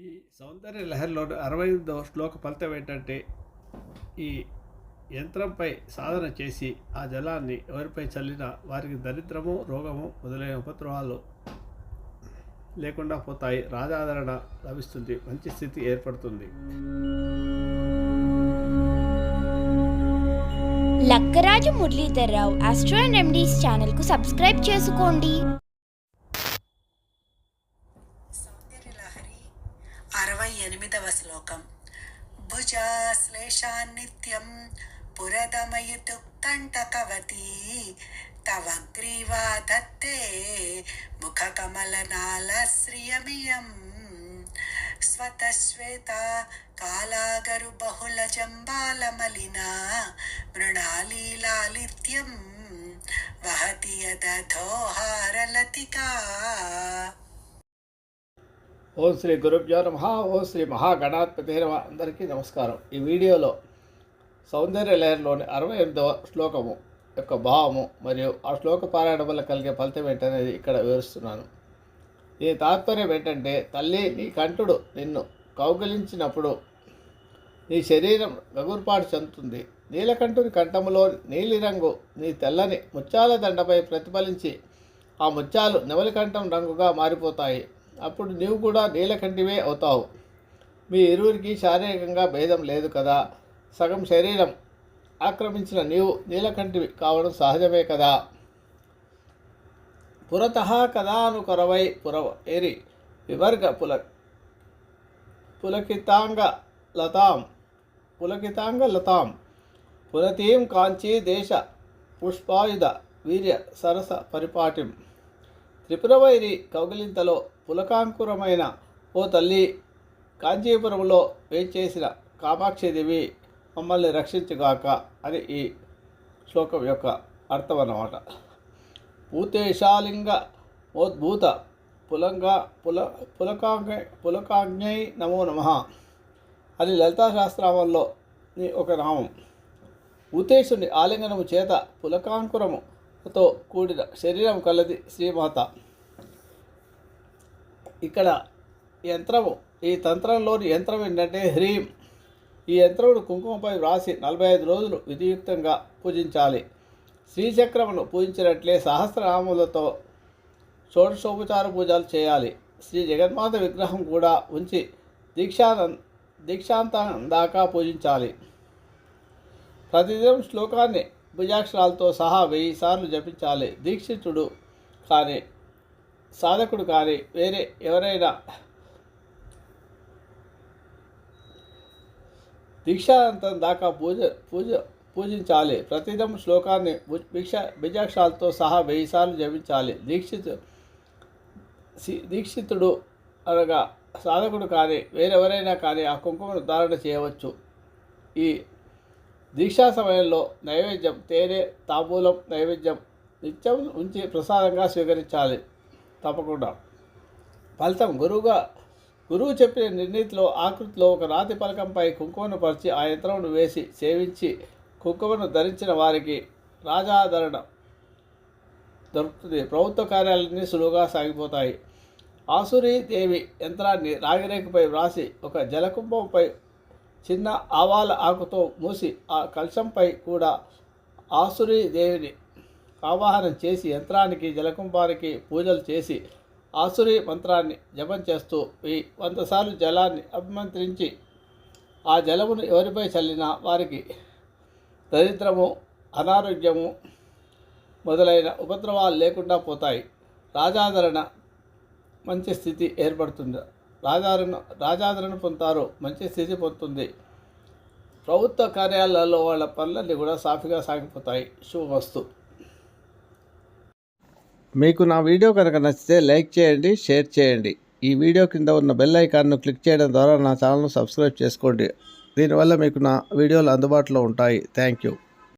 ఈ సౌందర్య లహరిలో అరవై ఎనిమిదవ శ్లోక ఫలితం ఏంటంటే ఈ యంత్రంపై సాధన చేసి ఆ జలాన్ని ఎవరిపై చల్లినా వారికి దరిద్రము రోగము మొదలైన ఉపద్రవాలు లేకుండా పోతాయి. రాజాదరణ లభిస్తుంది. మంచి స్థితి ఏర్పడుతుంది. Lakkaraju Muralidhar Rao astro and remedies ఛానల్కు సబ్స్క్రైబ్ చేసుకోండి సౌందర్యలహరి అరవై ఎనిమిదవ శ్లోకం. భుజాశ్లేషాన్నిత్యం పురదమయుతుక్తంటకవతి తవగ్రీవా దత్తే ముఖకమలనాళశ్రియమియం స్వతశ్వేత కాలాగరు బహుళ జంబాలమలిన మృణాళీలాలిత్యం వహతి యదోహారలతికా ఓం శ్రీ గురుభ్యో నమ ఓం శ్రీ మహాగణాధిపతి నమ. అందరికీ నమస్కారం. ఈ వీడియోలో సౌందర్య లహరిలోని అరవై ఎనిమిదవ శ్లోకము యొక్క భావము మరియు ఆ శ్లోక పారాయణ వల్ల కలిగే ఫలితం ఏంటనేది ఇక్కడ వివరిస్తున్నాను. దీని తాత్పర్యం ఏంటంటే తల్లి నీ కంఠుడు నిన్ను కౌగిలించినప్పుడు నీ శరీరం గగుర్పాటు చెందుతుంది. నీలకంఠుని కంఠములో నీలిరంగు నీ తెల్లని ముత్యాల దండపై ప్రతిఫలించి ఆ ముత్యాలు నెమలికంఠం రంగుగా మారిపోతాయి. అప్పుడు నీవు కూడా నీలకంఠివే అవుతావు. మీ ఇరువురికి శారీరకంగా భేదం లేదు కదా. సగం శరీరం ఆక్రమించిన నీవు నీలకంఠివి కావడం సహజమే కదా. పురత కదానుకొరవై పురవ ఏరి వివర్గ పుల పులకితాంగ లతాం. పులకితాంగ లతాం. పులతీం కాంచీ దేశ పుష్పాయుధ వీర్య సరస పరిపాటిం. త్రిపురవైరి కౌగిలింతలో పులకాంకురమైన ఓ తల్లి కాంచీపురంలో వేచేసిన కామాక్షిదేవి మమ్మల్ని రక్షించుగాక అని ఈ శ్లోకం యొక్క అర్థం అన్నమాట భూతేశాలింగ ఓద్భూత పులంగా పుల పులకాంగ పులకాజ్ఞై నమో నమ అని లలితాశాస్త్రామంలో ఒక నామం. భూతేశుని ఆలింగనము చేత పులకాంకురము తో కూడిన శరీరం కలది శ్రీమాత. ఇక్కడ యంత్రము ఈ తంత్రంలోని యంత్రం ఏంటంటే హ్రీం. ఈ యంత్రమును కుంకుమపై వ్రాసి నలభై ఐదు రోజులు విధియుక్తంగా పూజించాలి. శ్రీచక్రమును పూజించినట్లే సహస్రనామములతో షోడశోపచార పూజలు చేయాలి. శ్రీ జగన్మాత విగ్రహం కూడా ఉంచి దీక్షాన దీక్షాంతం దాకా పూజించాలి. ప్రతిదినం శ్లోకాన్ని భుజాక్షరాలతో సహా వెయ్యి సార్లు జపించాలి. దీక్షితుడు కానీ సాధకుడు కానీ వేరే ఎవరైనా దీక్షానంతం దాకా పూజ పూజ పూజించాలి. ప్రతిదం శ్లోకాన్ని భిక్ష బిజాక్షరాలతో సహా వెయ్యి సార్లు జపించాలి. దీక్షితు దీక్షితుడు అనగా సాధకుడు కానీ వేరెవరైనా కానీ ఆ కుంకుమను ధారణ చేయవచ్చు. ఈ దీక్షా సమయంలో నైవేద్యం తేనె తాంబూలం నైవేద్యం నిత్యం ఉంచి ప్రసాదంగా స్వీకరించాలి. తప్పకుండా. ఫలితం గురువుగా గురువు చెప్పిన నిర్ణీతిలో ఆకృతిలో ఒక రాతి పలకంపై కుంకుమను పరిచి ఆ యంత్రమును వేసి సేవించి కుంకుమను ధరించిన వారికి రాజాదరణ దొరుకుతుంది. ప్రభుత్వ కార్యాలన్నీ సులువుగా సాగిపోతాయి. ఆసురి దేవి యంత్రాన్ని రాగిరేఖపై వ్రాసి ఒక జలకుంభంపై చిన్న ఆవాల ఆకుతో మూసి ఆ కలశంపై కూడా ఆసురీదేవిని ఆవాహనం చేసి యంత్రానికి జలకుంభానికి పూజలు చేసి ఆసురి మంత్రాన్ని జపం చేస్తూ ఈ వంద సార్లు జలాన్ని అభిమంత్రించి ఆ జలమును ఎవరిపై చల్లినా వారికి దరిద్రము అనారోగ్యము మొదలైన ఉపద్రవాలు లేకుండా పోతాయి. రాజాదరణ మంచి స్థితి ఏర్పడుతుంది రాజాదరణ రాజాదరణ పొందుతారు మంచి స్థితి పొందుతుంది. ప్రభుత్వ కార్యాలయాల్లో వాళ్ళ పనులన్నీ కూడా సాఫీగా సాగిపోతాయి. శుభవస్తు మీకు నా వీడియో కనుక నచ్చితే లైక్ చేయండి షేర్ చేయండి. ఈ వీడియో కింద ఉన్న బెల్ ఐకాన్ను క్లిక్ చేయడం ద్వారా నా ఛానల్ను సబ్స్క్రైబ్ చేసుకోండి. దీనివల్ల మీకు నా వీడియోలు అందుబాటులో ఉంటాయి. Thank you.